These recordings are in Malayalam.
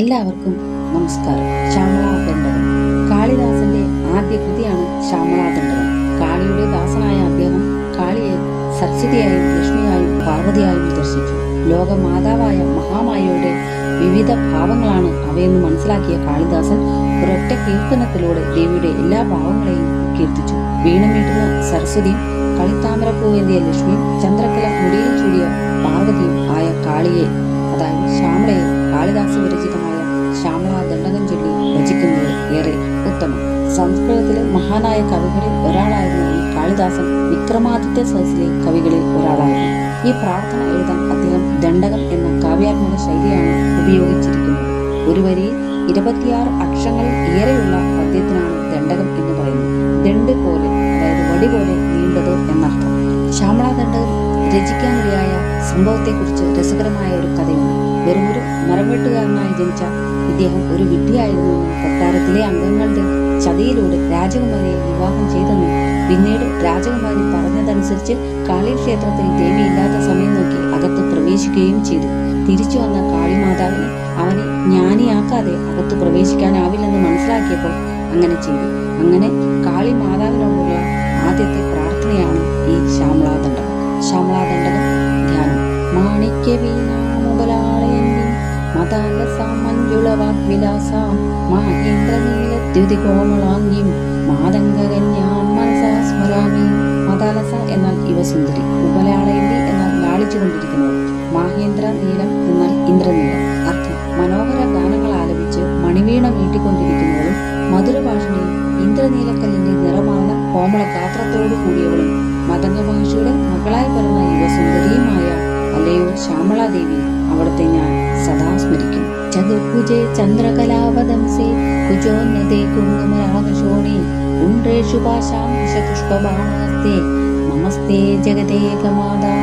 എല്ലാവർക്കും നമസ്കാരം. ശ്യാമളാദണ്ഡകം കാളിദാസന്റെ ആദ്യ കൃതിയാണ് ശ്യാമളാദണ്ഡകം കാളിയുടെ ദാസനായ അദ്ദേഹം കാളിയെ സരസ്വതിയായും ലക്ഷ്മിയായും പാർവതിയായും ദർശിച്ചു. ലോകമാതാവായ മഹാമായയുടെ വിവിധ ഭാവങ്ങളാണ് അവയെന്ന് മനസ്സിലാക്കിയ കാളിദാസൻ ഒരൊറ്റ കീർത്തനത്തിലൂടെ ദേവിയുടെ എല്ലാ ഭാവങ്ങളെയും കീർത്തിച്ചു. വീണമീട്ടുന്ന സരസ്വതിയും കളിത്താമരപ്പൂവേന്തിയ ലക്ഷ്മിയും ചന്ദ്രക്കല മുടിയിൽ ചൂടിയ പാർവതിയും ആയ കാളിയെ അതായത് ശ്യാമളയെ കാളിദാസ വിരചിതമായ ഏറെ ഉത്തമം. സംസ്കൃതത്തിലെ മഹാനായ കവികളിൽ ഒരാളായിരുന്ന ഈ കാളിദാസൻ വിക്രമാദിത്യ സദസ്സിലെ കവികളിൽ ഒരാളായിരുന്നു. ഈ പ്രാർത്ഥന എഴുതാൻ അദ്ദേഹം ദണ്ഡകം എന്ന കാവ്യാത്മക ശൈലിയാണ് ഉപയോഗിച്ചിരിക്കുന്നത്. ഒരു വരിയിൽ ഇരുപത്തിയാറ് അക്ഷങ്ങളിൽ ഏറെയുള്ള പദ്യത്തിനാണ് ദണ്ഡകം എന്ന് പറയുന്നത്. ദണ്ട് പോലെ അതായത് വടി പോലെ നീണ്ടത് എന്നർത്ഥം. ശ്യാമള ദണ്ഡകം രചിക്കാനിടയായ സംഭവത്തെക്കുറിച്ച് രസകരമായ ഒരു കഥയുണ്ട്. വെറുമൊരു മരം വെട്ടുകാരനായി ജനിച്ച ഇദ്ദേഹം ഒരു വിഡ്ഢിയായിരുന്നുവെന്നും കൊട്ടാരത്തിലെ അംഗങ്ങളുടെ ചതിയിലൂടെ രാജകുമാരിയെ വിവാഹം ചെയ്തെന്നും പിന്നീട് രാജകുമാരി പറഞ്ഞതനുസരിച്ച് കാളിക്ഷേത്രത്തിൽ ദേവി ഇല്ലാത്ത സമയം നോക്കി അകത്ത് പ്രവേശിക്കുകയും ചെയ്തു. തിരിച്ചു വന്ന കാളിമാതാവിനെ അവനെ ജ്ഞാനിയാക്കാതെ അകത്ത് പ്രവേശിക്കാനാവില്ലെന്ന് മനസ്സിലാക്കിയപ്പോൾ അങ്ങനെ ചെയ്തു അങ്ങനെ കാളി മാതാവിനോടുള്ള ആദ്യത്തെ പ്രാർത്ഥനയാണ് ഈ ശ്യാമളാദണ്ഡം ശ്യാമളാദണ്ഡകം ധ്യാനം. മാണിക്യ വീണാമുബലാളയന്തി മതാലസ മഞ്ജുള വാഗ്വിലാസാം മഹേന്ദ്ര നീലദ്യുതി കോമളാംഗിം മാതംഗകന്യാം മനസാ സ്മരാമി. മതാലസ എന്നാൽ യുവസുന്ദരി ഉപലാളയന്തി എന്നാൽ ലാളിച്ചുകൊണ്ടിരിക്കുന്നത് മാഹേന്ദ്ര നീലം എന്നാൽ ഇന്ദ്രനീലം. അർത്ഥം മനോഹര ഗാനങ്ങൾ ആലപിച്ച് മണിവീണ വീട്ടിക്കൊണ്ടിരിക്കുന്നവളും മധുരഭാഷണിയും ഇന്ദ്രനീലക്കല്ലിന്റെ നിറമാർന്ന കോമള ഗാത്രത്തോടു കൂടിയവളും മതംഗ മഹർഷിയുടെ മകളായി പിറന്ന യുവസുന്ദരിയുമായ അല്ലയോ ശ്യാമളാദേവി അവിടുത്തെ ഞാൻ. സദാ സ്മരിക്കും ചതുർഭുജേ ചന്ദ്രകലാവതംസേ കുജോന്നതേ കുങ്കുമരാകശോണേ ഉണ്ട്രേഷു പാശാം പുഷ്പബാണഹസ്തേ നമസ്തേ ജഗദേകമാതാ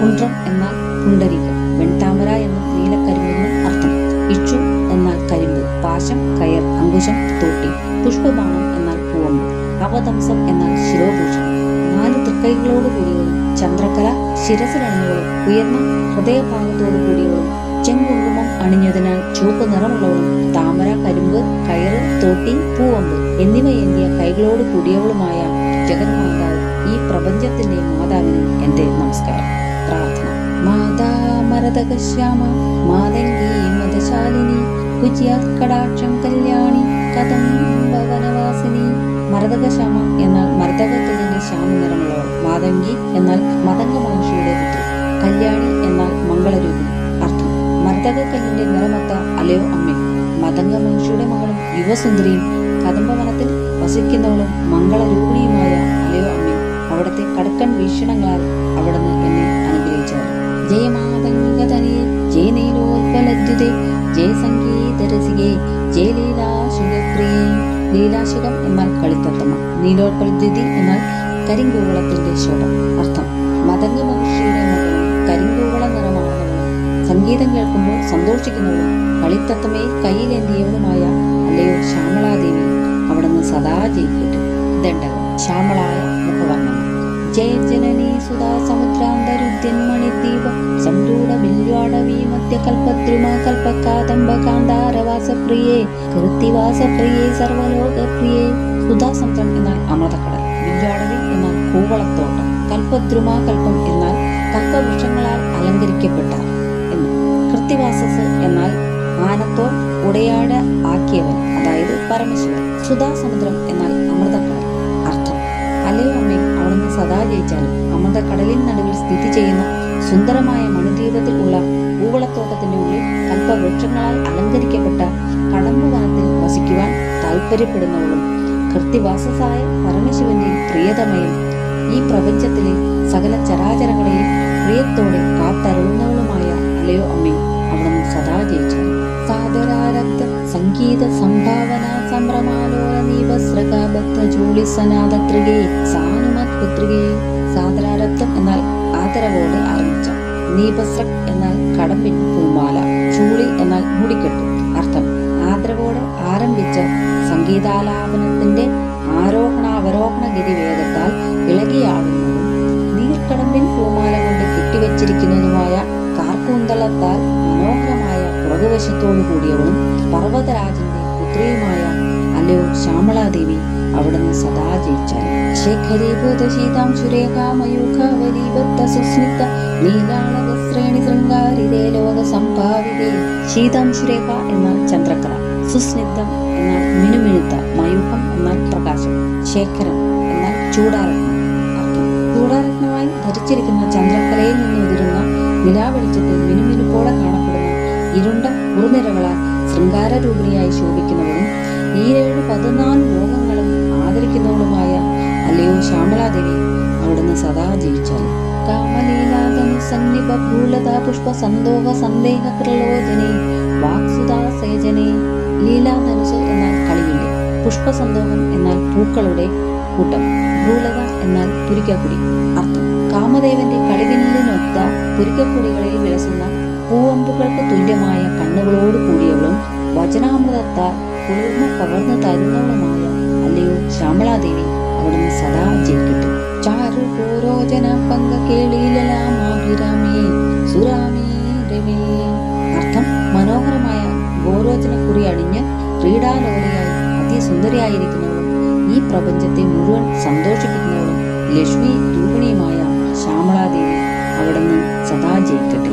കുണ്ട്രം എന്നാൽ പുണ്ടരികം വെൺതാമര എന്ന നീലക്കരിമ്പെന്ന് അർത്ഥം. ഇച്ചു എന്നാൽ കരിമ്പ് പാശം കയർ അങ്കുശം തോട്ടി പുഷ്പബാണം എന്നാൽ പൂവമ്പ് അവതംസം എന്നാൽ ശിരോഭൂഷണം. നാല് തൃക്കൈകളോട് കൂടിയവളും ചന്ദ്രകല ശിരസിലണിഞ്ഞവളും ഉയർന്ന ഹൃദയഭാഗത്തോടു കൂടിയവളും ചെങ്കുങ്കുമം അണിഞ്ഞതിനാൽ ചുവപ്പ് നിറമുള്ളവളും താമര കരിമ്പ് കയറ് തോട്ടി പൂവമ്പ് എന്നിവ ഏന്തിയ കൈകളോട് കൂടിയവളുമായ ജഗന്മാതാവ് ഈ പ്രപഞ്ചത്തിന്റെ മാതാവിന് എന്റെ നമസ്കാരം. പ്രാർത്ഥന. മാതാ മരതകശ്യാമ മാതങ്കി മതശാലിനി കുജ്യാത് കടാക്ഷം കല്യാണി കഥം ഭവനവാസിനി മരതകശ്യാമ എന്നാൽ മരതകത്തിന്റെ ശ്യാമ നിറമുള്ളവൾ മാതംഗി എന്നാൽ മതംഗ മഹർഷിയുടെ പുത്രി കല്യാണി എന്നാൽ മംഗളരൂപിണി. അർത്ഥം മരതകക്കല്ലിന്റെ നിറമൊത്ത അലയോ അമ്മ മതംഗ മഹർഷിയുടെ മകളും യുവസുന്ദരിയും കദംബവനത്തിൽ വസിക്കുന്നവളും മംഗളരൂപിണിയുമായ അലയോ അമ്മ അവിടുത്തെ കടുക്കൻ വീക്ഷണങ്ങളാൽ അവിടുന്ന് എന്നെ അനുഗ്രഹിച്ചവർ. ജയമാതംഗതനേ ജയ നീലോൽപലദ്യുതേ ജയ സംഗീതരസികേ ജയ ലീലാശുഖപ്രിയേ ലീലാശുഖം എന്നാൽ കളിത്തത്തമ്മ നീലോൽപലദ്യുതി എന്നാൽ കരിങ്കൂവളത്തിന്റെ ശോഭം. അർത്ഥം മതംഗ മഹർഷിയുടെ മകളും കരിങ്കൂവള നിറമാർന്നവളും സംഗീതം കേൾക്കുമ്പോൾ സന്തോഷിക്കുന്നവളും കളിത്തത്തമേ കയ്യിലേന്തിയവളുമായ അല്ലയോ ശ്യാമളാദേവി അവിടുന്ന് സദാ ജയിക്കട്ടെ. ദണ്ഡകം. ശ്യാമളായ മുഖവർണനം. ജയ ജനനീ സുധാ സമുദ്രാന്തരുദ്യന്മണിദ്വീപ സംരൂഢ ബില്വാടവീ മധ്യകൽപദ്രുമ കൽപ്പകാദംബ കാന്താരവാസപ്രിയേ കൃത്തിവാസപ്രിയേ സർവലോകപ്രിയേ. സുധാസമുദ്രം എന്നാൽ അമൃതക്കടൽ. ബില്വാടവി എന്നാൽ കൂവളത്തോട്ടം. കൽപ്പദ്രുമ കൽപ്പം എന്നാൽ കൽപ്പവൃക്ഷങ്ങളാൽ അലങ്കരിക്കപ്പെട്ട കൃത്തിവാസസ് എന്നാൽ ആനത്തോൾ ഉടയാട് ആക്കിയവൻ അതായത് പരമശിവൻ. സുധാസമുദ്രം എന്നാൽ അമൃതക്കടൽ അർത്ഥം അല്ലയോ അമ്മേ അവിടുന്ന് സദാ ജയിച്ചാലും അമൃതക്കടലിൻ നടുവിൽ സ്ഥിതി ചെയ്യുന്ന സുന്ദരമായ മണുദ്വീപത്തിൽ ഉള്ള പൂവളത്തോട്ടത്തിന്റെ ഉള്ളിൽ കൽപ്പവൃക്ഷങ്ങളാൽ അലങ്കരിക്കപ്പെട്ട കടമ്പു വനത്തിൽ വസിക്കുവാൻ താല്പര്യപ്പെടുന്നവളും കൃത്യവാസസായ പരമശിവന്റെ പ്രിയതമയും ഈ പ്രപഞ്ചത്തിലെ സകല ചരാചരങ്ങളെയും പ്രിയത്തോടെ കാത്തരുളുന്നവളുമായ അല്ലയോ അമ്മേ. അവിടുന്ന് സദാ സാദരാരബ്ധ സംഗീത സംഭാവന സംഭ്രമാലോല നീവസ്രകാബദ്ധ സനാഥ ത്രികേ സാനുമത് പുത്രികേ. സാദരാരബ്ധം എന്നാൽ ആദരവോടെ ആരംഭിച്ച നീപസ്ര എന്നാൽ കടമ്പിൻ പൂമാല. ചൂളി എന്നാൽ മുടിക്കെട്ട്. അർത്ഥം ആദരവോടെ ആരംഭിച്ച സംഗീതാലാപനത്തിന്റെ ആരോഹണ അവരോഹണ ഗതി വേഗത്താൽ ഇളകിയാടുന്നതും നീർക്കടമ്പിൻ പൂമാല കൊണ്ട് കെട്ടിവെച്ചിരിക്കുന്നതുമായ കാർക്കൂന്തളത്താൽ മനോഹരമായ പുറകുവശത്തോടു കൂടിയവളും പർവതരാജന്റെ പുത്രിയുമായ അല്ലയോ ശ്യാമളാദേവി അവിടുന്ന് സദാ ജയിച്ചാൽ എന്നാൽ എന്നാൽ എന്നാൽ പ്രകാശം എന്നാൽ ചൂടാരത്നമായി ധരിച്ചിരിക്കുന്ന ചന്ദ്രക്കലയിൽ നിന്ന് നിലാവെളിച്ചത്തിൽ മിനുമിനുപ്പോടെ കാണപ്പെടുന്ന ഇരുണ്ട കുറുനിരകളാൽ ശൃംഗാരരൂപിണിയായി ശോഭിക്കുന്നവളും ഈരയുടെ പതിനാല് ലോകങ്ങളും ആദരിക്കുന്നവളുമായ അല്ലയോ ശ്യാമളാദേവി അവിടുന്ന് സദാ സേചനെ ലീലാധനുസ് എന്നാൽ പുഷ്പസന്തോഹം എന്നാൽ പൂക്കളുടെ കൂട്ടം ഭൂലത എന്നാൽ പുരിക്കക്കുടി അർത്ഥം. കാമദേവന്റെ കളിവില്ലിനൊത്ത പുരിക്കക്കുടികളിൽ വിലസുന്ന പൂവമ്പുകൾക്ക് തുല്യമായ കണ്ണുകളോട് കൂടിയവളും വചനാമൃതത്താൽ കുളിർമ കവർന്ന് തരുന്നവളുമായ അല്ലയോ ശ്യാമളാദേവി അവിടുന്ന് സദാ ജയിക്കട്ടെ ചാരു പൂരോചന പങ്ക കേളീലലാമാഭിരാമേ സുരാമേ രമേ. അർത്ഥം മനോഹരമായ ഗോരോചന കുറി അണിഞ്ഞ് ക്രീഡാലോലയായി അതിസുന്ദരിയായിരിക്കുന്നവളും ഈ പ്രപഞ്ചത്തെ മുഴുവൻ സന്തോഷിപ്പിക്കുന്നവളും ലക്ഷ്മി രൂപിണിയുമായ ശ്യാമളാദേവി അവിടുന്ന് സദാ ജയിക്കട്ടെ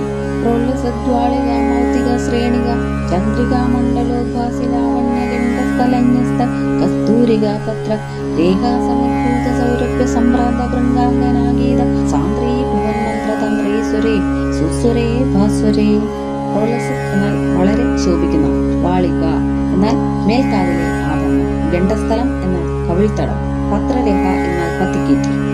വളരെ ശോഭിക്കുന്ന വാളിക എന്നാൽ മേൽക്കാവിലെ ആഭരണം ഗണ്ഡസ്ഥലം എന്നാൽ കവിൾത്തടം പത്രരേഖ എന്നാൽ പത്തിക്കീറ്റ്.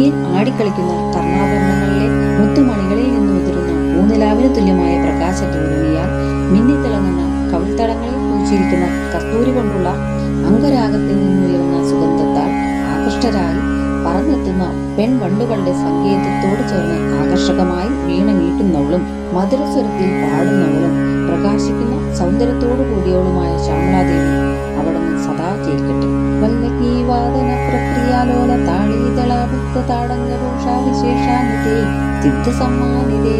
ഭംഗിയിൽ ആടിക്കളിക്കുന്ന കർണാഭരണങ്ങളിലെ മുത്തുമണികളിൽ നിന്ന് ഉതിരുന്ന പൂനിലാവിന് തുല്യമായ പ്രകാശത്തോടുങ്ങിയാൽ മിന്നിത്തിളങ്ങുന്ന കവിൾത്തടങ്ങളിൽ കുഴിച്ചിരിക്കുന്ന കസ്തൂരി കൊണ്ടുള്ള അംഗരാഗത്തിൽ നിന്നുയരുന്ന സുഗന്ധത്താൽ ആകൃഷ്ടരായി പറന്നെത്തുന്ന പെൺവണ്ടുകളുടെ സങ്കേതത്തോട് ചേർന്ന് ആകർഷകമായി വീണ മീട്ടുന്നവളും മധുരസ്വരത്തിൽ പാടുന്നവളും പ്രകാശിക്കുന്ന സൗന്ദര്യത്തോടു കൂടിയവളുമായ ശ്യാമളാദേവി അവിടുന്ന് സദാ ജയിക്കട്ടെ. വല്ലകീ വാദന പ്രക്രിയാലോല താളീതളാഭുക്ത താടങ്കഭൂഷ വിശേഷാനിതേ സിദ്ധ സമ്മാനിതേ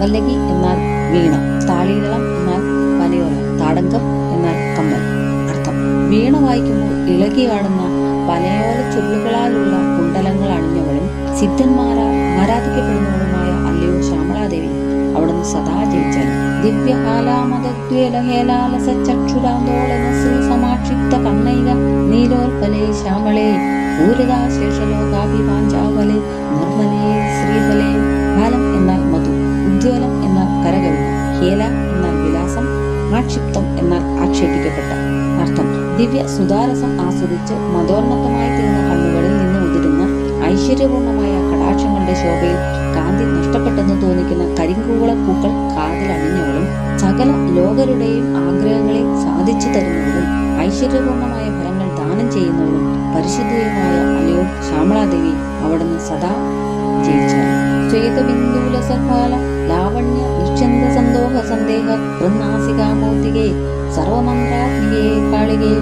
വല്ലകി എന്നാൽ വീണ താളീതളം എന്നാൽ പനയോല താടങ്കം എന്നാൽ കമ്മൽ. അർത്ഥം വീണ വായിക്കുമ്പോൾ ഇളകിയാടുന്ന പനയോല ചുരുളുകളാലുള്ള കുണ്ടലങ്ങൾ അണിഞ്ഞവളും സിദ്ധന്മാരാൽ ആരാധിക്കപ്പെടുന്നവളുമായ അല്ലയോ ശ്യാമളാദേവി അവിടുന്ന് സദാ ജയിച്ചാൽ ദിവ്യഹാലാമദ്വേലഹേലാലസച്ചക്ഷുരാന്തോളന ശ്രീ സമാക്ഷിപ്ത കണ്ണൈക നീലോൽപലേ ശ്യാമളേ. പൂരിതാ ശേഷലോകാഭിവാഞ്ചാവലെ നിർമ്മലേ ശ്രീഫലേ ഫലം എന്നാൽ മധു ഉജ്ജ്വലം എന്നാൽ കരകവി ഹേല എന്നാൽ വിലാസം ആക്ഷിപ്തം എന്നാൽ ആക്ഷേപിക്കപ്പെട്ട. അർത്ഥം ദിവ്യ സുതാരസം ആസ്വദിച്ച് മതോന്നതമായി തീർന്ന കണ്ണുകളിൽ നിന്ന് ഉതിരുന്ന ഐശ്വര്യപൂർണമായ കടാക്ഷങ്ങളുടെ ശോഭയിൽ കാന്തി നഷ്ടപ്പെട്ടെന്ന് തോന്നിക്കുന്ന കരിങ്കൂവള പൂക്കൾ കാതിൽ അണിഞ്ഞവളും സകല ലോകരുടെയും ആഗ്രഹങ്ങളെ സാധിച്ചു തരുന്നവളും ഐശ്വര്യപൂർണമായ ഫലങ്ങൾ ദാനം ചെയ്യുന്നവളും പരിശുദ്ധയുമായ അലയോ ശ്യാമളാദേവി അവിടുന്ന് സദാ ജയിച്ചാൽ. ശ്വേതബിന്ദുലസഫാല ലാവണ്യ നിശ്ചന്ത സന്തോഹ സന്ദേഹ വൃന്നാസികാമൗതികേ സർവമന്ത്രാത്മികേ കാളികേ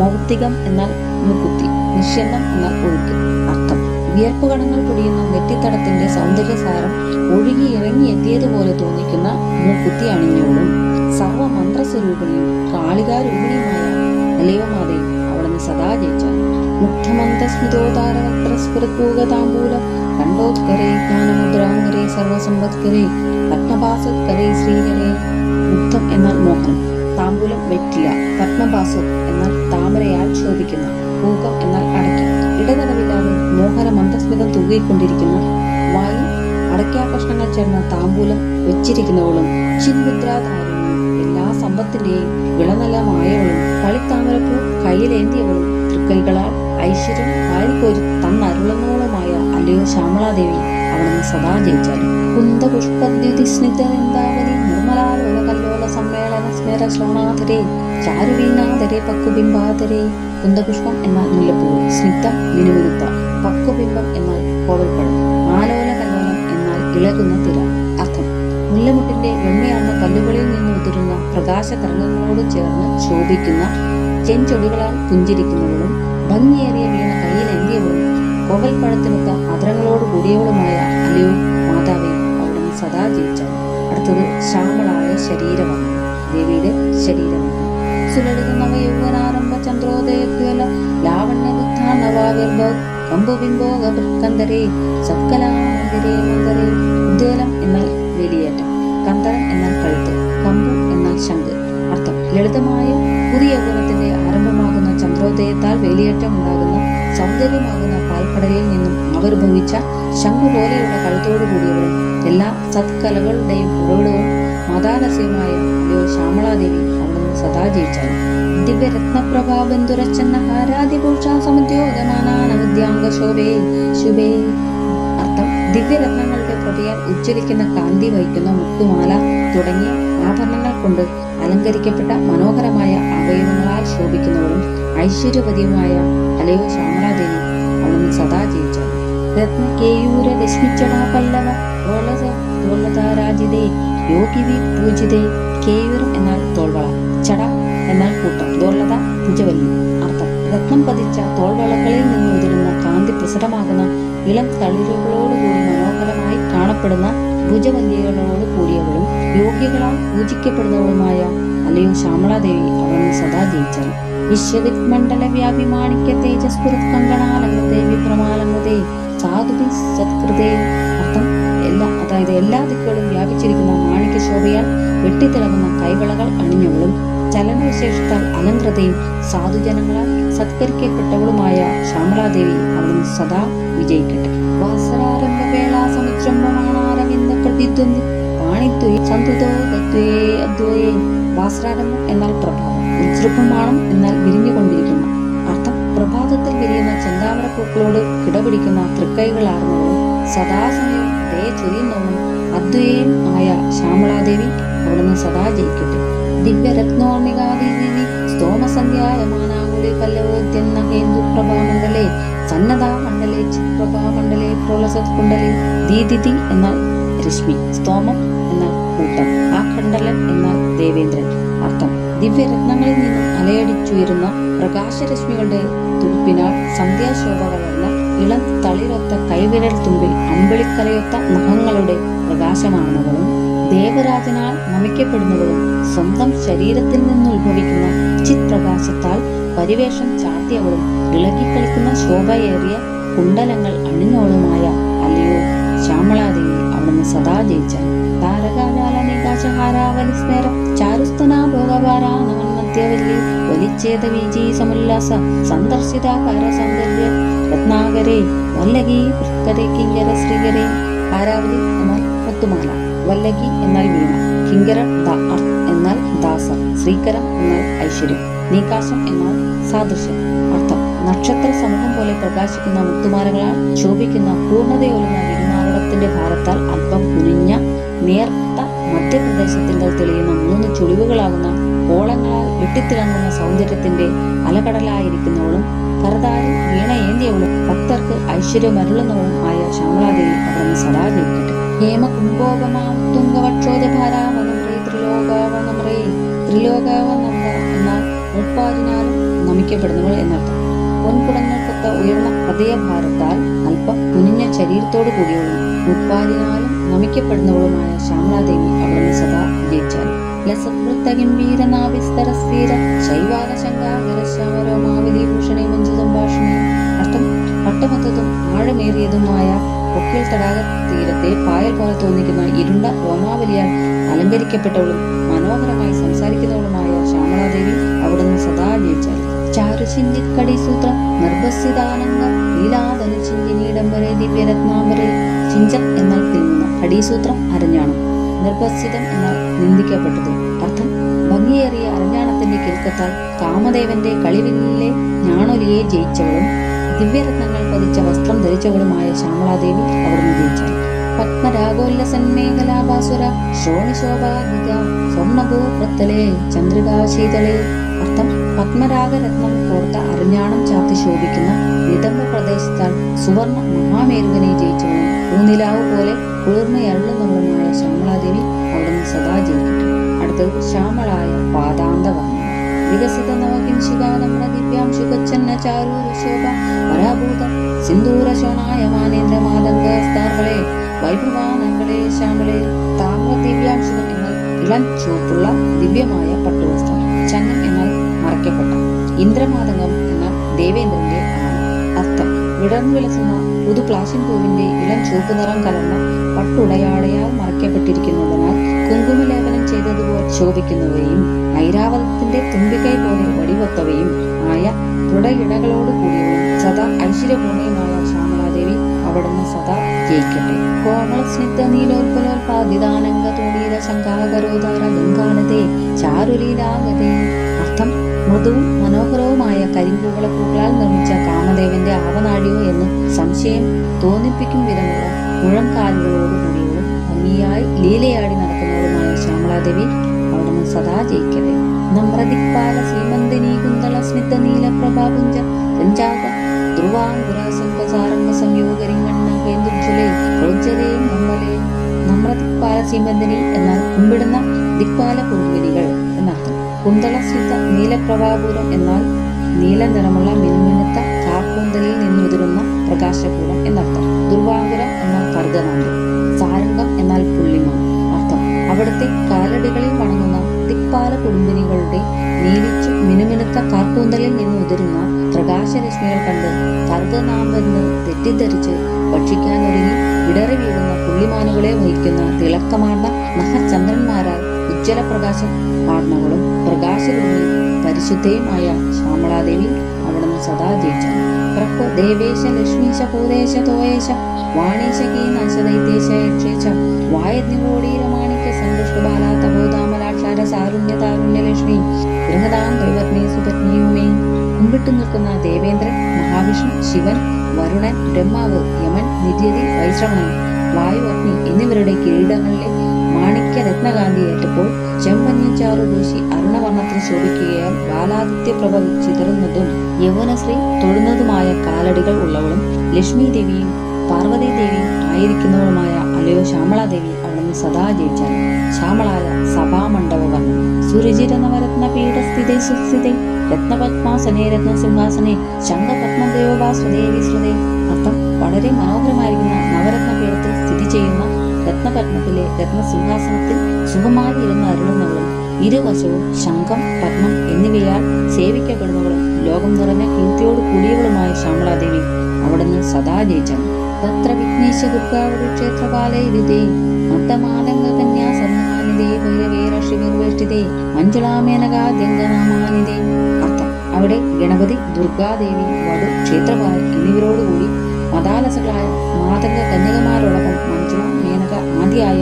മൗക്തികം എന്നാൽ മുക്കുത്തി നിശ്ചന്തം എന്നാൽ ഒഴുക്ക് അർത്ഥം വിയർപ്പ് കണങ്ങൾ പൊടിയുന്ന നെറ്റിത്തടത്തിന്റെ സൗന്ദര്യസാരം ഒഴുകി ഇറങ്ങി എത്തിയതുപോലെ തോന്നിക്കുന്ന മൂക്കുത്തി അണിഞ്ഞോളും. സർവമന്ത്രസ്വരൂപിണിയും കാളികാരൂപിണിയുമായ അലയോമാതയും അവിടുന്ന് സദാ ജയിച്ചാൽ മുഗ്ധമന്ദസ്മിതോതാരവക്രസ്ഫുരത്ഭൂഗതാംബൂല കണ്ടോത്കരേ ജ്ഞാനമുദ്രാങ്കരേ സർവസമ്പത്കരേ പത്മഭാസത്കരേ ശ്രീകരേ മുഗ്ധം എന്നാൽ മോഹനം താംബൂലം വെറ്റില പത്മഭാസം എന്നാൽ താമരയാൽ ശോഭിക്കുന്ന പൂകം എന്നാൽ അടയ്ക്ക. ഇടതടവില്ലാതെ മോഹന മന്ദസ്മിതം തൂകിക്കൊണ്ടിരിക്കുന്ന വായു അടയ്ക്കാകഷ്ണങ്ങൾ ചേർന്ന താമ്പൂലം വെച്ചിരിക്കുന്നവളും ചിന്മുദ്രാധാരവും എല്ലാ സമ്പത്തിന്റെയും വിളനലമായവളും കളിത്താമരപ്പൂ കയ്യിലേന്തിയവളും തൃക്കൈകളാൽ ഐശ്വര്യം വാരിക്കോരി തന്നരുളങ്ങളുമായ അല്ലയോ ശ്യാമളാദേവി അവിടുന്ന് സദാ ജയിച്ചാലും. കുന്തപുഷ്പദ്യുതി സ്നിഗ്ധവൃന്ദാവലി നിർമ്മലാലോല കല്ലോല സമ്മേളന സ്മേര ശ്രോണാധരേ ചാരുവീനാധരേ പക്കുബിംബാധരേ കുന്തപുഷ്പം എന്നാൽ മുല്ലപ്പൂവ് സ്നിഗ്ധ വിനുവിനുത്ത പക്കുബിംബം എന്നാൽ കോവൽപ്പഴം ആലോല കല്ലോലം എന്നാൽ ഇളകുന്ന തിര. അർത്ഥം മുല്ലമുട്ടിന്റെ വെണ്ണയാർന്ന കല്ലുകളിൽ നിന്ന് ഉതിരുന്ന പ്രകാശ തരംഗങ്ങളോട് ചേർന്ന് ശോഭിക്കുന്ന ചെഞ്ചൊടികളാൽ പുഞ്ചിരിക്കുന്നവളും ഭംഗിയേറിയ വീണ കയ്യിലെന്തിയവളും കോവൽപ്പഴത്തിനൊത്ത അധരങ്ങളോട് കൂടിയവളുമായ അല്ലയോ മാതാവേ അവിടുന്ന് സദാ അടുത്ത അടുത്തത് ശ്യാമളായ ശരീരമാണ് ദേവിയുടെ ശരീരമാണ് സുലളിത ചന്ദ്രോദയത്താൽ വേലിയേറ്റം ഉണ്ടാകുന്ന സൗന്ദര്യമാകുന്ന പാൽക്കടലിൽ നിന്നും ആവിർഭവിച്ച ശംഖു പോലെയുള്ള കഴുത്തോടു കൂടിയവരും എല്ലാ സത്കലകളുടെയും ഉറവിടവും മതാലസ്യമായ അയ്യോ ശ്യാമളാദേവി അവിടുന്ന് സദാ ജയിച്ചാൽ ദിവ്യരത്നപ്രഭാബന്ധുരച്ചെന്ന ഹാരാദിഭൂഷാ സമുദ്യോഗമാനാനവിദ്യാംഗ ശോഭേ. അർത്ഥം ദിവ്യരത്നങ്ങളുടെ പ്രഭയാൽ ഉജ്ജ്വലിക്കുന്ന കാന്തി വഹിക്കുന്ന മുത്തുമാല തുടങ്ങിയ ആഭരണങ്ങൾ കൊണ്ട് അലങ്കരിക്കപ്പെട്ട മനോഹരമായ അവയവങ്ങളാൽ ശോഭിക്കുന്നവളും ഐശ്വര്യവതിയുമായ അലയോ ശ്യാമളാദേവി അവളും സദാ ജയിച്ചാൽ രത്നകേയൂര രശ്മിച്ചടാ പല്ലവ തോളസ തോളതാരാജിതേ യോഗിവി പൂജിതേ കേയൂരം എന്നാൽ തോൾവള ചട എന്നാൽ കൂട്ടം ദോർലത ഭുജവല്ലി അർത്ഥം രത്നം പതിച്ച തോൾവളകളിൽ നിന്ന് ഉതിരുന്ന കാന്തി പ്രസരമാകുന്ന ഇളം തളിരുകളോടുകൂടി മനോഹരമായി കാണപ്പെടുന്ന ഭുജവല്ലികളോട് കൂടിയവളും യോഗ്യകളാൽ പൂജിക്കപ്പെടുന്നവളുമായ അല്ലയോ ശ്യാമളാദേവി അവനെ സദാ ജയിച്ചാൽ വിശ്വവിത് മണ്ഡല വ്യാപി മാണിക്യ തേജസ്പുരത് കങ്കണാലങ്കത്തെ വിഭ്രമാലങ്കത്തെ സാധുവി സത്കൃതേ. അർത്ഥം എല്ലാ അതായത് എല്ലാ ദിക്കുകളും വ്യാപിച്ചിരിക്കുന്ന മാണിക്യ ശോഭയാൽ വെട്ടിത്തിളങ്ങുന്ന കൈവളകൾ അണിഞ്ഞവളും ചലനവിശേഷത്താൽ അലങ്കൃതയും സാധുജനങ്ങളാൽ സത്കരിക്കപ്പെട്ടവളുമായ ശ്യാമളാദേവി അവിടുന്ന് സദാ വിജയിക്കട്ടെ. വാസരാരംഭവേള വേള സമുദ്രംഭമാണാരവിന്ദ പ്രതിദ്വന്ദ്ി വാണിദ്വയ സന്തുതോ തത്വേ അദ്വയേ. വാസരാരംഭം എന്നാൽ പ്രഭാതം ഉജ്ജൃംഭമാണം എന്നാൽ വിരിഞ്ഞുകൊണ്ടിരിക്കുന്നു. അർത്ഥം പ്രഭാതത്തിൽ വിരിയുന്ന ചെന്താമര പൂക്കളോട് കിടപിടിക്കുന്ന തൃക്കൈകളാർന്നവളും സദാസമയം ദേ ചൊരിയുന്നവളും അദ്വയം ആയ ശ്യാമളാദേവി അവിടുന്ന് സദാ ജയിക്കട്ടെ. ദിവ്യരത്നോർമികാദിദേവി സ്തോമസന്ധ്യായമാനാകുലി പല്ലവോദ്യന്ന ഹേന്ദു പ്രഭാമണ്ഡലേ സന്നദാ മണ്ഡലേ ചിത്രഭാമണ്ഡലേ പ്രോളസത് കുണ്ടലേ ദീദിതി എന്നാൽ രശ്മി. സ്തോമം കൂട്ടം. ആഖണ്ഡലൻ എന്നാൽ ദേവേന്ദ്രൻ. അർത്ഥം ദിവ്യരത്നങ്ങളിൽ നിന്നും അലയടിച്ചുയരുന്ന പ്രകാശരശ്മികളുടെ തുടുപ്പിനാൽ സന്ധ്യാശോഭ കലർന്ന ഇളം തളിരൊത്ത കൈവിരൽ തുമ്പിൽ അമ്പിളിക്കലയൊത്ത നഖങ്ങളുടെ പ്രകാശമാണവളും ദേവരാജനാൽ നമിക്കപ്പെടുന്നവളും സ്വന്തം ശരീരത്തിൽ നിന്ന് ഉത്ഭവിക്കുന്ന ചിത്പ്രകാശത്താൽ പരിവേഷം ചാർത്തിയവളും ഇളകിക്കളിക്കുന്ന ശോഭയേറിയ കുണ്ടലങ്ങൾ അണിഞ്ഞോളുമായ അല്ലയോ ശ്യാമളാദേവി അവിടുന്ന് സദാ ജയിച്ചാൽ നക്ഷത്ര സമൂഹം പോലെ പ്രകാശിക്കുന്ന മുത്തുമാലകളാൽ ശോഭിക്കുന്ന പൂർണതയൊലുന്ന വിരുമാവളത്തിന്റെ ഭാരത്താൽ അല്പം കുനിഞ്ഞ നേർത്ത മധ്യപ്രദേശത്തിന്റെ തെളിയുന്ന മൂന്ന് ചുളിവുകളാകുന്ന ഓളങ്ങളാൽ വെട്ടിത്തിളങ്ങുന്ന സൗന്ദര്യത്തിന്റെ അലകടലായിരിക്കുന്നവളും കരതാരി വീണയേന്തിയവളും ഭക്തർക്ക് ഐശ്വര്യമരുളുന്നവളും ആയ ശ്യാമളാദേവി അവിടുന്ന് സദാ ജയിക്കട്ടെ ഹേമ കുംഭോപമാം തുംഗവക്ഷോജഭാരാവനമ്രേ ത്രിലോകാവനമ്രേ ത്രിലോകാവനമ്ര എന്നാൽ മുപ്പാതിനാലും നമിക്കപ്പെടുന്നവൾ എന്നർത്ഥം. പൊൻകുടങ്ങൾക്കൊത്ത ഉയർന്ന ഹൃദയഭാരത്താൽ അല്പം കുനിഞ്ഞ ശരീരത്തോടു കൂടിയവളും മുപ്പാതിനാലും നമിക്കപ്പെടുന്നവളുമായ ശ്യാമളാദേവി അവിടുന്ന് സദാ വിജയിച്ചാൽ ലസത്വൃത്തഗംഭീരനാവിസ്തരസ്ഥീര ശൈവാല ശങ്കാകര ശ്യാമരോമാവലീഭൂഷണേ മഞ്ജു സംഭാഷണേ. അർത്ഥം ആഴമേറിയതുമായ തടാക തീരത്തെ പായൽ പോലെ തോന്നിക്കുന്ന ഇരുണ്ട ഓമാവലിയാൽ അലങ്കരിക്കപ്പെട്ടവളും മനോഹരമായി സംസാരിക്കുന്നവളുമായ ശ്യാമളാദേവി അവിടുന്ന് സദാ ജയിച്ചാൽ ചാരുചിന്തിക്കടി സൂത്രം നിർഭസിതാനന്ദ ലീലാധന ചിഞ്ചിനീടംബരെ ദിവ്യരത്നാംബരെ ചിഞ്ചം എന്നാൽ തിന്നുന്ന കടീസൂത്രം അരഞ്ഞാണം നിർഭസിതം എന്നാൽ നിന്ദിക്കപ്പെട്ടത്. അർത്ഥം ഭംഗിയേറിയ അരഞ്ഞാണത്തിന്റെ കിൽക്കത്താൽ കാമദേവന്റെ കളിവിലെ ഞാണൊലിയെ ജയിച്ചവളും ദിവ്യരത്നങ്ങൾ പതിച്ച വസ്ത്രം ധരിച്ചവളുമായ ശ്യാമളാദേവി അവിടുന്ന് ജയിച്ചാൽ പത്മരാഗോല്ലസൻ മേഖലാഭാസുര ശ്രോണിശോഭാഗിക സ്വർണഭൂപ്രത്തലേ ചന്ദ്രികാശീതളേ അർത്ഥം പത്മരാഗരത്നം കോർത്ത അരഞ്ഞാണം ചാർത്തി ശോഭിക്കുന്ന നിതംബ പ്രദേശത്താൽ സുവർണ മഹാമേരുവിനെ ജയിച്ചവളും ഊന്നിലാവ് പോലെ കുളിർമയള്ളുന്നവളുമായ ശ്യാമളാദേവി അവിടുന്ന് സദാ ജയിക്കട്ടെ അടുത്തത് ശ്യാമളായ പാദാന്തവർണ വികസിത നവകിംശിക ദിവ്യാം ശുഗച്ഛന്ന ചാരൂര ശോഭ പരാഭൂത സിന്ദൂര ശോണായ മാനേന്ദ്ര മാതംഗ വൈഭവാനങ്ങളെ ശ്യാമളെ താമ്ര ദിവ്യാംശം എന്നാൽ ഇളം ചുവപ്പുള്ള ദിവ്യമായ പട്ടുവസ്ത്രം ചന്നം എന്നാൽ മറയ്ക്കപ്പെട്ട ഇന്ദ്രമാതംഗം എന്നാൽ ദേവേന്ദ്രന്റെ അർത്ഥം. വിടർന്നു വിലസുന്ന പുതു പ്ലാസിൻ പൂവിന്റെ ഇളം ചുവപ്പ് നിറം കലർന്ന പട്ടുടയാടയാൽ മറയ്ക്കപ്പെട്ടിരിക്കുന്നതിനാൽ കുങ്കുമലേപനം ചെയ്തതുപോലെ ശോഭിക്കുന്നവയും ഐരാവതത്തിന്റെ തുമ്പിക്കൈ പോലെ വടിവത്തവയും ആയ തുടയിടകളോട് കൂടിയവയും സദാ ഐശ്വര്യപൂർണയുമായ അവിടുന്ന് സദാ ജയിക്കട്ടെ. കോമള സ്നിഗ്ധ പാതിദാനംഗ തോണീല ശങ്കാകരോധാര ഗംഗാനതേ ചാരുലീലാഗതേ. അർത്ഥം മൃദുവും മനോഹരവുമായ കരിമ്പൂവള പൂക്കളാൽ നിർമ്മിച്ച കാമദേവന്റെ ആവനാഴിയോ എന്ന് സംശയം തോന്നിപ്പിക്കും വിധമുള്ള മുഴങ്കാലുകളോട് കൂടിയവളും ഭംഗിയായി ലീലയാടി നടക്കുന്നവളുമായ ശ്യാമളാദേവി അവിടുന്ന് സദാ ജയിക്കട്ടെ. നമ്രദിക്പാല ശ്രീമന്തിനി കുന്തള സ്നിഗ്ധ സഞ്ജാത ധ്രുവാങ്കുര സംഘസാരംഗ സംയോഗരിങ്ങണ്ണേന്ദുജ്വലേ പ്രോജ്വലേ മമ്മലേ നമ്രദിക്പാല ശ്രീമന്തിനി എന്നാൽ കുമ്പിടുന്ന ദിക്പാല കുറുമ്പിനികൾ എന്നർത്ഥം. കുന്തള സ്നിഗ്ധ നീലപ്രഭാപൂരം എന്നാൽ നീല നിറമുള്ള മിനുമിനുത്ത കാർക്കൂന്തലിൽ നിന്നുതിരുന്ന പ്രകാശപൂരം എന്നർത്ഥം. ദുർവാങ്കുരം എന്നാൽ കർഗനാണ്യം സാരംഗം എന്നാൽ പുള്ളിമാൻ അർത്ഥം. അവിടുത്തെ കാലടികളിൽ വണങ്ങുന്ന ദിക്പാല കുടുംബിനികളുടെ നീലിച്ചു മിനുമിനുത്ത കാർക്കൂന്തലിൽ നിന്ന് ഉതിരുന്ന പ്രകാശരശ്മികൾ കണ്ട് കർഗനാമെന്ന് തെറ്റിദ്ധരിച്ച് ഭക്ഷിക്കാനൊരുങ്ങി ഇടറി വീഴുന്ന പുള്ളിമാനുകളെ വഹിക്കുന്ന തിളക്കമാർന്ന മഹചന്ദ്രന്മാരാൽ ഉജ്ജ്വല പ്രകാശം ആർന്നവളും പ്രകാശരൂപി പരിശുദ്ധയുമായ ശ്യാമളാദേവി അവിടുന്ന് സദാ ജയിച്ചു. പ്രഭോ ദേവേശ ലക്ഷ്മീശ ഭൂതേശ തോയേശ വാണീശ കീനാശദൈത്യേശ യക്ഷേശ വായജ്ഞോടീരമാണിക്യ സന്തുഷ്ട ബാലാതബോധാമലാക്ഷാര മുമ്പിട്ടു നിൽക്കുന്ന ദേവേന്ദ്രൻ മഹാവിഷ്ണു ശിവൻ വരുണൻ ബ്രഹ്മാവ് യമൻ നിര്യതി വൈശ്രവണൻ വായു അഗ്നി എന്നിവരുടെ കിരീടങ്ങളിലെ മാണിക്യ രത്നകാന്തി ഏറ്റപ്പോൾ ചെമ്പഞ്ഞിച്ചാറു ദൂശി അരുണവർണത്തിൽ ശോഭിക്കുകയാൽ ബാലാദിത്യ പ്രഭ ചിതറുന്നതും യൗവനശ്രീ തൊഴുന്നതുമായ കാലടികൾ ഉള്ളവളും ലക്ഷ്മി ദേവിയും പാർവതി ദേവിയും ആയിരിക്കുന്നവളുമായ അലയോ ശ്യാമളാദേവി അവിടുന്ന് സദാ ജയിച്ചാൽ ശ്യാമളായ സഭാമണ്ഡപ വന്നു സുരുചിര നവരത്ന പീഠസ്ഥിതേ സുസ്ഥിതേ രത്നപത്മാസനേ രത്നസിംഹാസനേ ശംഖപത്മദേവഭാസ്വതേ വിശ്രുതേ അർത്ഥം വളരെ മനോഹരമായിരിക്കുന്ന നവരത്ന പീഠത്തിൽ സ്ഥിതി ചെയ്യുന്ന രത്നപത്മത്തിലെ രത്നസിംഹാസനത്തിൽ സുഖമായി ഇരുന്ന് അരുളുന്നവളും ഇരുവശവും ശംഖം പത്മം എന്നിവയാൽ സേവിക്കപ്പെടുന്നവളും ലോകം നിറഞ്ഞ കീർത്തിയോട് കൂടിയവളുമായ ശ്യാമളാദേവി അവിടുന്ന് സദാ ജയിച്ചാണ് തത്ര വിഘ്നേശ ദുർഗാവതി ക്ഷേത്രപാലേ ഇരിതേ മത്തമാലംഗ കന്യാ അവിടെ ഗണപതി ദുർഗാദേവി വധു ക്ഷേത്രപാലൻ എന്നിവരോടുകൂടി മതാലസകളായ മാതംഗ കന്യകമാരോടൊപ്പം മഞ്ജുള മേനക ആദിയായ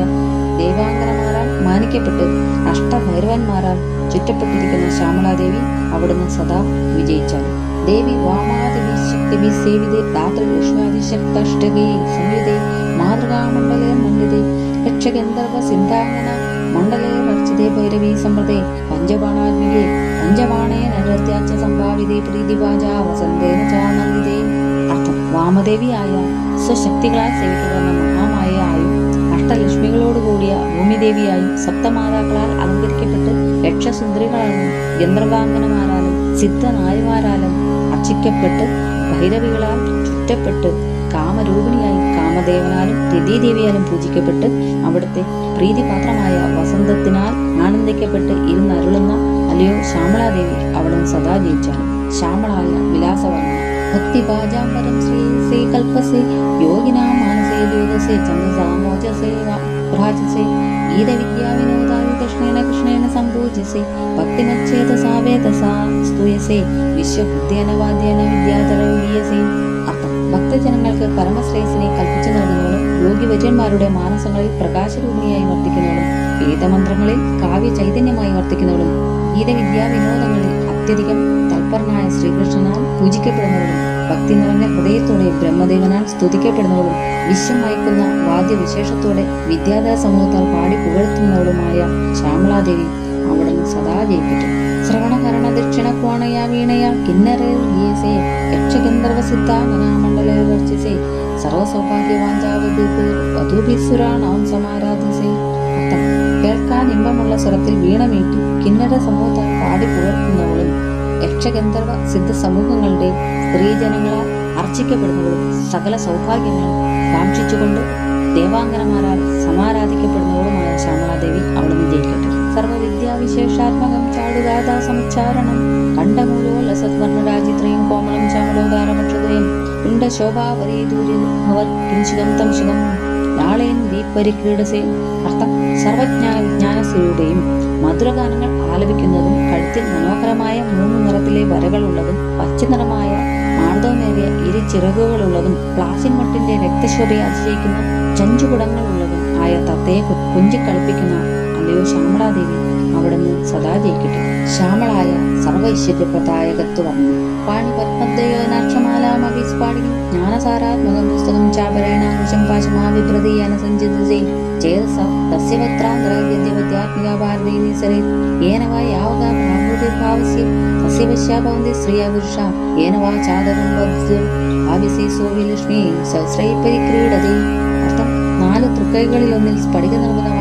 ദേവാംഗനമാരാൽ മാനിക്കപ്പെട്ട് അഷ്ടഭൈരവന്മാരാൽ ചുറ്റപ്പെട്ടിരിക്കുന്ന ശ്യാമളാദേവി അവിടുന്ന് സദാ വിജയിച്ചാൽ ദേവി വാമാദേവി ശക്തിവി സേവിതേ ധാതൃലക്ഷ്മാദിശക്തഷ്ടകേ സംയുതേ മാതൃകാമണ്ഡലേ മണ്ഡിതേ യക്ഷഗന്ധർവ സിദ്ധാംഗന മണ്ഡലേ വർച്ചിതേ ഭൈരവീ സമ്പ്രദേ പഞ്ചബാണാത്മികേ പഞ്ചബാണേന നരത്യാച്ച സംഭാവിതേ പ്രീതിവാചാ വസന്തേന ചാനന്ദിതേ അർത്ഥം വാമദേവിയായ സ്വശക്തികളാൽ സേവിക്കപ്പെടുന്ന മഹാമായയായും അഷ്ടലക്ഷ്മികളോടുകൂടിയ ഭൂമിദേവിയായും സപ്തമാതാക്കളാൽ അലങ്കരിക്കപ്പെട്ട് യക്ഷസുന്ദരികളാലും ഗന്ധർവാംഗനമാരാലും സിദ്ധനായമാരാലും അർച്ചിക്കപ്പെട്ട് ഭൈരവികളാൽ ചുറ്റപ്പെട്ട് കാമരൂപിണിയായി കാമദേവനാലും രതീദേവിയാലും പൂജിക്കപ്പെട്ട് അവിടുത്തെ പ്രീതിപാത്രമായ വസന്തത്തിനാൽ ആനന്ദിക്കപ്പെട്ട് ഇരുന്നരുളുന്ന അല്ലയോ ശ്യാമളാദേവി അവളും സദാ ജയിച്ചാണ്. ശ്യാമളായ വിലാസവർണ ഭക്തിഭാജാംബരം ശ്രീ ശ്രീ കൽപ്പസേ യോഗിനാം മാനസേ ദ്യൂതസേ ചന്ദ്രസാമോചസേ ഗീതവിദ്യാ വിനോദായ കൃഷ്ണേന കൃഷ്ണേന സംഭൂജസേ ഭക്തിമച്ഛേദസാ വേദസാ സ്തുയസേ വിശ്വബുദ്ധ്യേന വാദ്യേന വിദ്യാതരവീയസേ ഭക്തജനങ്ങൾക്ക് പരമശ്രേയസിനെ കൽപ്പിച്ചു നൽകുന്നവളും യോഗിവര്യന്മാരുടെ മാനസങ്ങളിൽ പ്രകാശരൂപിണിയായി വർത്തിക്കുന്നവളും വേദമന്ത്രങ്ങളിൽ കാവ്യ ചൈതന്യമായി വർത്തിക്കുന്നവളും ഗീതവിദ്യാ വിനോദങ്ങളിൽ അത്യധികം തൽപരനായ ശ്രീകൃഷ്ണനാൽ പൂജിക്കപ്പെടുന്നവളും ഭക്തി നിറഞ്ഞ ഹൃദയത്തോടെ ബ്രഹ്മദേവനാൽ സ്തുതിക്കപ്പെടുന്നവളും വിശ്വം വഹിക്കുന്ന വാദ്യവിശേഷത്തോടെ വിദ്യാധര സമൂഹത്താൽ പാടി പുകഴ്ത്തുന്നവളുമായ ശ്യാമളാദേവി അവിടുന്ന് സദാ ജയിക്കട്ടെ വീണയ കിന്നരേ യക്ഷഗന്ധർവ സിദ്ധാംഗനാമണ്ഡലേ വർച്ചിസേ സർവസൗഭാഗ്യവാഞ്ചാവധൂപ് വധൂഭിസുരാണാം സമാരാധിസേ അർത്ഥം കേൾക്കാൻ ഇമ്പമുള്ള സ്വരത്തിൽ വീണമേറ്റി. കിന്നര സമൂഹത്താൽ പാടി പുകഴ്ത്തുന്നവളും യക്ഷഗന്ധർവ സിദ്ധ സമൂഹങ്ങളുടെ സ്ത്രീജനങ്ങളാൽ അർച്ചിക്കപ്പെടുന്നവളും സകല സൗഭാഗ്യങ്ങളും കാക്ഷിച്ചുകൊണ്ട് ദേവാംഗനമാരാൽ സമാരാധിക്കപ്പെടുന്നവളുമായ ശ്യാമളാദേവി അവിടുന്ന് ജയിക്കട്ടെ സർവവിദ്യാവിശേഷാത്മകം ചാടുകാതാ സമുച്ചാരണം കണ്ഠമൂലോല്ലസദ്വർണരാജിത്രയും കോമളം ചാമലോകാരമക്ഷതയും പിണ്ടശോഭാവരീദൂര്യഭവത് കിഞ്ചികം തം ശിവം. ലാളയൻ ദീപരിക്രീഡസേ അർത്ഥം സർവജ്ഞാന വിജ്ഞാന മധുരഗാനങ്ങൾ ആലപിക്കുന്നതും കഴുത്തിൽ മനോഹരമായ മൂന്ന് നിറത്തിലെ വരകളുള്ളതും പച്ചനിറമായ മാർദ്ദവമേറിയ ഇരു ചിറകുകളുള്ളതും പ്ലാസിൻ മട്ടിന്റെ രക്തശോഭയെ അതിജയിക്കുന്ന ചഞ്ചുകുടങ്ങളുള്ളതും ആയ തത്തയെ കൊഞ്ചിക്കളിപ്പിക്കുന്ന അല്ലയോ ശ്യാമളാദേവി അവിടുന്ന് സദാ ജയിക്കട്ടെ ശ്യാമളായ സർവൈശ്വര്യപ്രദായകത്വമാണ് പാണിപത്മദേവനാക്ഷമാലാമവിസ്പാടികം ജ്ഞാനസാരാത്മകം പുസ്തകം ചാപരായണാംശം പാശമാവിപ്രതീയന സഞ്ചിതസേ ചേതസ തസ്യ പരിക്രീഡതി. സ്ഫടിക നിർമ്മിതം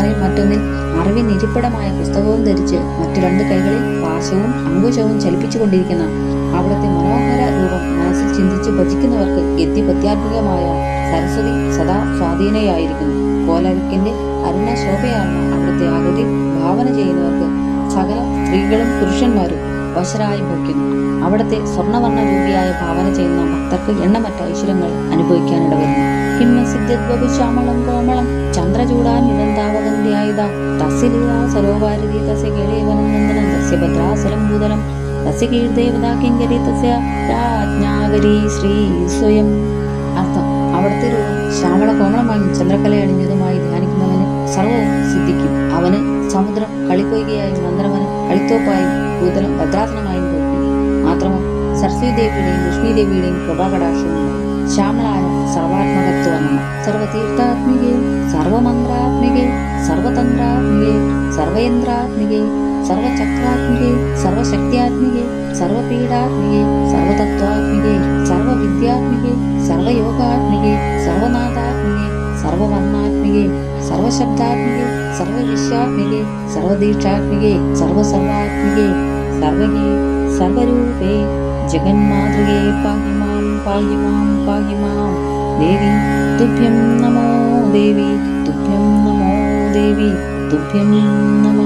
അക്ഷമാലയും മറ്റൊന്നിൽ അറിവിൻ ഇരിപ്പിടമായ പുസ്തകവും ധരിച്ച് മറ്റു രണ്ട് കൈകളിൽ പാശവും അങ്കുശവും ചലിപ്പിച്ചുകൊണ്ടിരിക്കുന്ന അവിടുത്തെ മനോഹര രൂപം മനസ്സിൽ ചിന്തിച്ച് ഭജിക്കുന്നവർക്ക് എത്തിപ്രത്യാത്മികമായ സരസ്വതി സദാ സ്വാധീനയായിരിക്കുന്നു. കോലവിക്കിന്റെ അരുണ ശോഭയാർന്ന അവിടുത്തെ ആകൃതി. ഭാവന ചെയ്യുന്നവർക്ക് സകല സ്ത്രീകളും പുരുഷന്മാരും വശരായി ഭവിക്കുന്നു. അവിടുത്തെ സ്വർണവർണ രൂപിയായ ഭാവന ചെയ്യുന്ന ഭക്തർക്ക് എണ്ണമറ്റ ഐശ്വര്യങ്ങൾ അനുഭവിക്കാനിടവരുന്നു. കിമ്മ സിദ്ധ്യദ്വപു ശ്യാമളം കോമളം. ചന്ദ്രചൂടാ നിരന്താവകന്ധ്യായുധ തസ്യലീലാ സരോവാരതി തസ്യ കേളേവനം തസ്യ ഭദ്രാസരം ഭൂതലം. തസ്യ കീർദേവതാ കിങ്കരി തസ്യ രാജ്ഞാകരി ശ്രീ സ്വയം. അർത്ഥം അവിടുത്തെ ഒരു ശ്യാമള കോമളമായും ചന്ദ്രകല അണിഞ്ഞതുമായി ധ്യാനിക്കുന്നവന് സർവവും സിദ്ധിക്കും. അവന് സമുദ്രം കളിപ്പൊയ്കയായും നന്ദനവനം കളിത്തോപ്പായും ഭൂതലം ഭദ്രാസനമായും ഭവിക്കുന്നു മാത്രമോ സരസ്വതി ദേവിയുടെയും ലക്ഷ്മി ദേവിയുടെയും കൃപാകടാക്ഷവും శ్ಯಾಮಳಾಯ ಸರ್ವಾತ್ಮಗತ್ವ ನಮ ಸರ್ವತೀರ್ಥಾತ್ಮಿಗೆ ಸರ್ವಮಂತ್ರಾತ್ಮಿಗೆ ಸರ್ವತಂತ್ರಾತ್ಮಿಗೆ ಸರ್ವೇಂದ್ರಾತ್ಮಿಗೆ ಸರ್ವಚಕ್ರಾತ್ಮಿಗೆ ಸರ್ವಶಕ್ತಿಯಾತ್ಮಿಗೆ ಸರ್ವಪೀಡಾತ್ಮಿಗೆ ಸರ್ವತತ್ವಾತ್ಮಿಗೆ ಸರ್ವವಿದ್ಯಾತ್ಮಿಗೆ ಸರ್ವಯೋಗಾತ್ಮಿಗೆ ಸರ್ವನಾಥಾತ್ಮಿಗೆ ಸರ್ವವರ್ಣಾತ್ಮಿಗೆ ಸರ್ವಶಬ್ದಾತ್ಮಿಗೆ ಸರ್ವವಿಷ್ಯಾತ್ಮಿಗೆ ಸರ್ವದೀಕ್ಷಾತ್ಮಿಗೆ ಸರ್ವಸರ್ವಾತ್ಮಿಗೆ ಸರ್ವಗೆ ಸರ್ವರೂಪೇ ಜಗನ್ಮಾತೃಗೆ ಪಾಹಿ പാഹി മാം ദേവി തുഭ്യം നമോ ദേവി തുഭ്യം നമോ ദേവി തുഭ്യം നമ.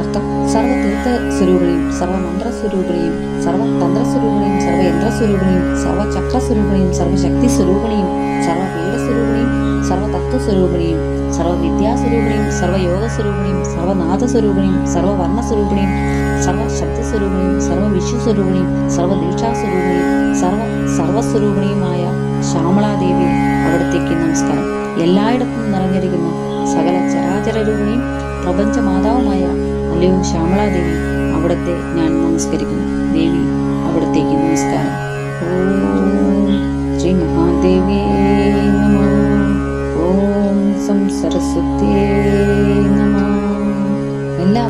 അർത്ഥം സർവതീർത്ഥ സ്വരൂപിണിയും സർവമന്ത്രസ്വരൂപിണിയും സർവതന്ത്രസ്വരൂപിണിയും സർവയന്ത്രസ്വരൂപിണിയും സർവചക്രസ്വരൂപിണിയും സർവശക്തി സ്വരൂപിണിയും സർവപീഠസ്വരൂപിണിയും സർവതത്വസ്വരൂപിണിയും സർവവിദ്യാസ്വരൂപിണിയും സർവയോഗസ്വരൂപിണിയും സർവനാഥസ്വരൂപിണിയും സർവവർണസ്വരൂപിണിയും സർവശബ്ദസ്വരൂപിണിയും സർവവിശ്വസ്വരൂപിണിയും സർവദീക്ഷാസ്വരൂപിണിയും സർവ സർവസ്വരൂപിണിയുമായ ശ്യാമളാദേവി അവിടത്തേക്ക് നമസ്കാരം. എല്ലായിടത്തും നിറഞ്ഞിരിക്കുന്ന സകല ചരാചര രൂപിണിയും പ്രപഞ്ച മാതാവുമായ അല്ലയോ ശ്യാമളാദേവി അവിടത്തെ ഞാൻ നമസ്കരിക്കുന്നു. ദേവി അവിടത്തേക്ക് നമസ്കാരം. ഓ ശ്രീ മഹാദേവി. നമ ഓം സം സരസ്വത്യേ നമ. എല്ലാ